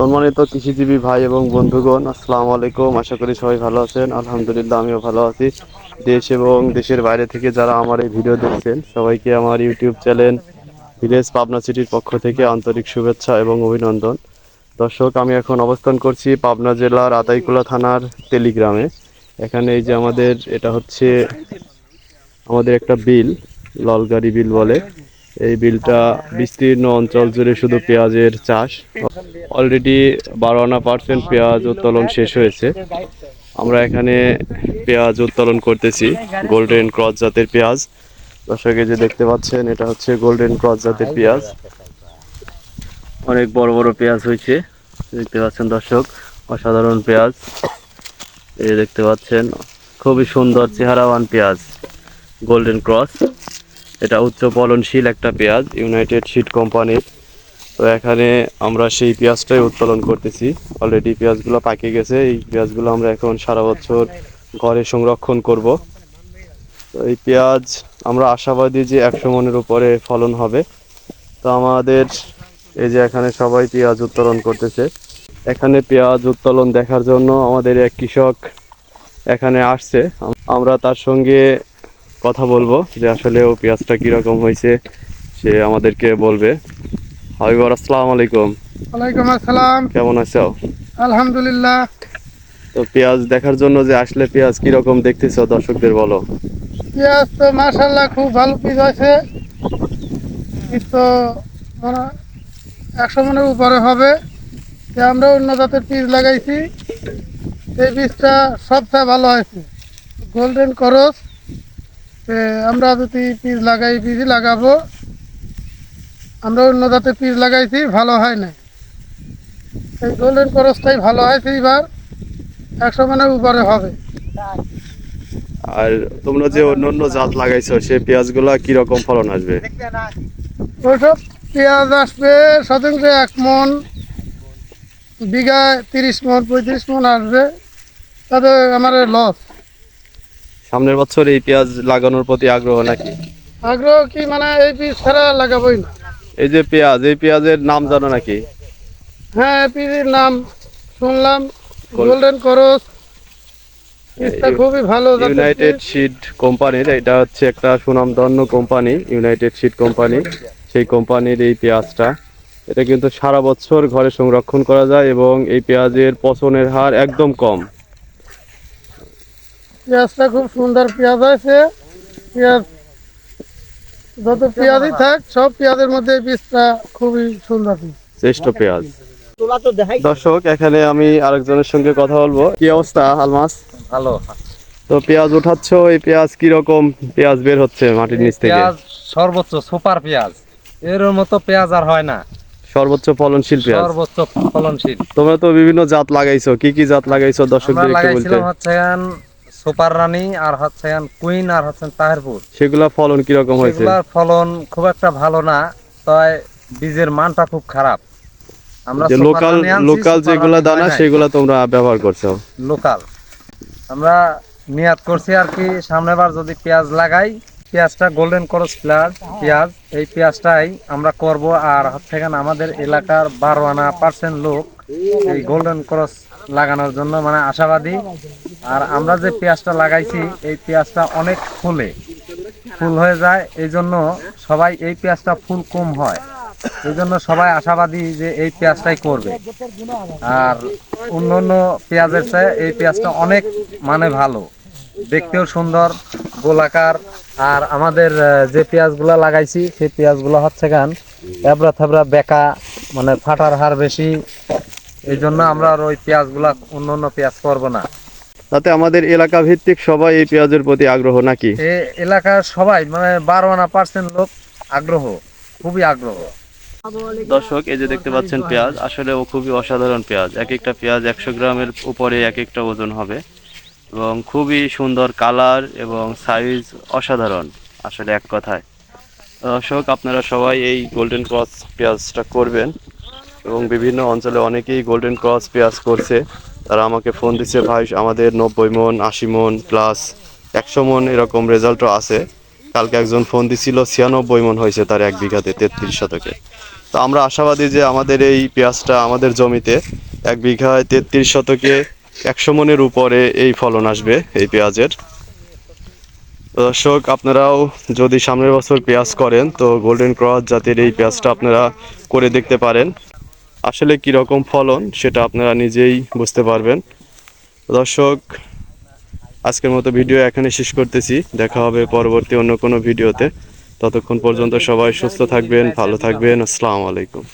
সম্মানিত কৃষিজীবী ভাই এবং বন্ধুগণ, আসসালামু আলাইকুম। আশা করি সবাই ভালো আছেন। আলহামদুলিল্লাহ, আমিও ভালো আছি। দেশ এবং দেশের বাইরে থেকে যারা আমার এই ভিডিও দেখছেন, সবাইকে আমার ইউটিউব চ্যানেল ভিলেজ পাবনা সিটির পক্ষ থেকে আন্তরিক শুভেচ্ছা এবং অভিনন্দন। দর্শক, আমি এখন অবস্থান করছি পাবনা জেলার আতাইকুলা থানার তেলিগ্রামে। এখানে এই যে আমাদের, এটা হচ্ছে আমাদের একটা বিল, ললগাড়ি বিল বলে। এই বিলটা বিস্তীর্ণ অঞ্চল জুড়ে শুধু পেঁয়াজের চাষ। অলরেডি বারো আনা পার্সেন্ট পেঁয়াজ উত্তোলন শেষ হয়েছে। আমরা এখানে পেঁয়াজ উত্তোলন করতেছি গোল্ডেন ক্রস জাতের পেঁয়াজ। দর্শক যে দেখতে পাচ্ছেন, এটা হচ্ছে গোল্ডেন ক্রস জাতের পেঁয়াজ। অনেক বড় বড় পেঁয়াজ হয়েছে, দেখতে পাচ্ছেন দর্শক, অসাধারণ পেঁয়াজ। এই দেখতে পাচ্ছেন, খুবই সুন্দর চেহারাবান পেঁয়াজ গোল্ডেন ক্রস এটা উচ্চ ফলনশীল একটা পেঁয়াজ ইউনাইটেড সিড কোম্পানির তো এখানে আমরা সেই পেঁয়াজটাই উত্তোলন করতেছি। অলরেডি পেঁয়াজগুলো পাকে গেছে, এই পেঁয়াজগুলো আমরা এখন সারা বছর ঘরে সংরক্ষণ করব। তো এই পেঁয়াজ আমরা আশাবাদী যে একশো মনের উপরে ফলন হবে। তো আমাদের এই যে এখানে সবাই পেঁয়াজ উত্তোলন করতেছে। এখানে পেঁয়াজ উত্তোলন দেখার জন্য আমাদের এক কৃষক এখানে আসছে। আমরা তার সঙ্গে কথা বলব যে আসলে ও পেঁয়াজটা কীরকম হয়েছে সে আমাদেরকে বলবে। হাবিবর আসসালামু আলাইকুম। ওয়ালাইকুম আসসালাম। কেমন আছো? আলহামদুলিল্লাহ। তো পেঁয়াজ দেখার জন্য যে আসলে পেঁয়াজ কীরকম দেখতেছো দর্শকদের বলো। পেঁয়াজ তো মাশাল্লাহ খুব ভালো পিস আছে। তো মানে একশো মনের উপরে হবে। আমরা অন্য জাতের পিস লাগাইছি। এই বীজটা সবচেয়ে ভালো হয়েছে। গোল্ডেন করস। আমরা যদি পিস লাগাই পিসই লাগাবো আমরা অন্য জাতের পিস লাগাইছি ভালো হয় না এই গোল্ডেন করসটাই ভালো হয়েছে এবার একশো মনের উপরে হবে। আর তোমরা যে অন্য অন্য জাত লাগাইছো সে পেঁয়াজগুলা কীরকম ফলন আসবে? ওইসব পেঁয়াজ আসবে শতাংশ এক মন বিঘায় তিরিশ মন পঁয়ত্রিশ মন আসবে। তাতে আমার লস সামনের বছর এই পেঁয়াজ লাগানোর প্রতি আগ্রহ নাকি? আগ্রহ কি মানে এই বীজ ছাড়া লাগাবোই না। এই যে পেঁয়াজ এই পেঁয়াজের নাম জানো নাকি? হ্যাঁ বীজের নাম শুনলাম। গোল- গোল্ডেন করস খুবই ভালো ইউনাইটেড সিড কোম্পানির এটা হচ্ছে একটা সুনামধন্য কোম্পানি ইউনাইটেড সিড কোম্পানি সেই কোম্পানির এই পেঁয়াজটা। এটা কিন্তু সারা বছর ঘরে সংরক্ষণ করা যায় এবং এই পেঁয়াজের পচনের হার একদম কম। পেঁয়াজটা খুব সুন্দর পেঁয়াজ আছে। পেঁয়াজ যত পেঁয়াজই থাক সব পেঁয়াজের মধ্যে বীজটা খুবই সুন্দর। শ্রেষ্ঠ পেঁয়াজ। দর্শক এখানে আমি আরেকজনের সঙ্গে কথা বলব। কি অবস্থা আলমাস? ভালো। তো পেঁয়াজ উঠাচ্ছ এই পেঁয়াজ কীরকম পেঁয়াজ বের হচ্ছে মাটির নিচ থেকে? পেঁয়াজ সর্বোচ্চ সুপার পেঁয়াজ। এর মতো পেঁয়াজ আর হয় না। সর্বোচ্চ ফলনশীল পেঁয়াজ। সর্বোচ্চ ফলনশীল। তোমরা তো বিভিন্ন জাত লাগাইছো। কি কি জাত লাগাইছো দর্শকদের একটু বলতে? লাগাইছিলাম হচ্ছে সুপার রানী আর হচ্ছে কুইন আর হচ্ছে তাহেরপুর। সেগুলা ফলন কীরকম হয়েছে? সেগুলার ফলন খুব একটা ভালো না তাই বীজের মানটা খুব খারাপ। আমরা যে লোকাল লোকাল যেগুলা দানা সেগুলা তোমরা ব্যবহার করছ? লোকাল। আমরা নিয়াত করছি আর কি সামনের বার যদি পেঁয়াজ লাগাই পেঁয়াজটা গোল্ডেন ক্রস প্লাস পেঁয়াজ এই পেঁয়াজটাই আমরা করব আর হচ্ছে আমাদের এলাকার বারো আনা পার্সেন্ট লোক এই গোল্ডেন ক্রস লাগানোর জন্য মানে আশাবাদী। আর আমরা যে পেঁয়াজটা লাগাইছি, এই পেঁয়াজটা অনেক ফুলে। ফুল হয়ে যায় এই জন্য সবাই এই পেঁয়াজটা ফুল কম হয়। এই জন্য সবাই আশাবাদী যে এই পেঁয়াজটাই করবে। আর অন্য অন্য পেঁয়াজের চেয়ে এই পেঁয়াজটা অনেক মানে ভালো। দেখতেও সুন্দর, গোলাকার। আর আমাদের যে পেঁয়াজগুলো লাগাইছি, সেই পেঁয়াজগুলো হচ্ছে গান এবড়া থেবড়া বেকা মানে ফাটার হার বেশি। এই জন্য আমরা আর ওই পেঁয়াজগুলা অন্য অন্য পেঁয়াজ করব না। তাতে আমাদের এলাকা ভিত্তিক সবাই এই পেঁয়াজের প্রতি আগ্রহ নাকি? এলাকার সবাই মানে বারো আনা পার্সেন্ট লোক আগ্রহ খুবই আগ্রহ। দর্শক এই যে দেখতে পাচ্ছেন পেঁয়াজ আসলে ও খুবই অসাধারণ পেঁয়াজ। এক একটা পেঁয়াজ একশো গ্রামের উপরে এক একটা ওজন হবে এবং খুবই সুন্দর কালার এবং সাইজ অসাধারণ আসলে এক কথায়। দর্শক আপনারা সবাই এই গোল্ডেন ক্রস পেঁয়াজটা করবেন এবং বিভিন্ন অঞ্চলে অনেকেই গোল্ডেন ক্রস পেঁয়াজ করছে। তারা আমাকে ফোন দিচ্ছে ভাই, আমাদের নব্বই মন, আশি মন প্লাস একশো মন এরকম রেজাল্টও আছে। কালকে একজন ফোন দিছিল, ছিয়ানব্বই মন হয়েছে তার এক বিঘাতে, তেত্রিশ শতকে। তো আমরা আশাবাদী যে আমাদের এই পেঁয়াজটা আমাদের জমিতে এক বিঘায় তেত্রিশ শতকে একশো মনের উপরে এই ফলন আসবে, এই পেঁয়াজের। দর্শক, আপনারাও যদি সামনের বছর পেঁয়াজ করেন, তো গোল্ডেন ক্রস জাতের এই পেঁয়াজটা আপনারা করে দেখতে পারেন। আসলে কীরকম ফলন, সেটা আপনারা নিজেই বুঝতে পারবেন। দর্শক, আজকের মতো ভিডিও এখানে শেষ করতেছি। দেখা হবে পরবর্তী অন্য কোনো ভিডিওতে। ততক্ষণ পর্যন্ত সবাই সুস্থ থাকবেন, ভালো থাকবেন। আসসালামু আলাইকুম।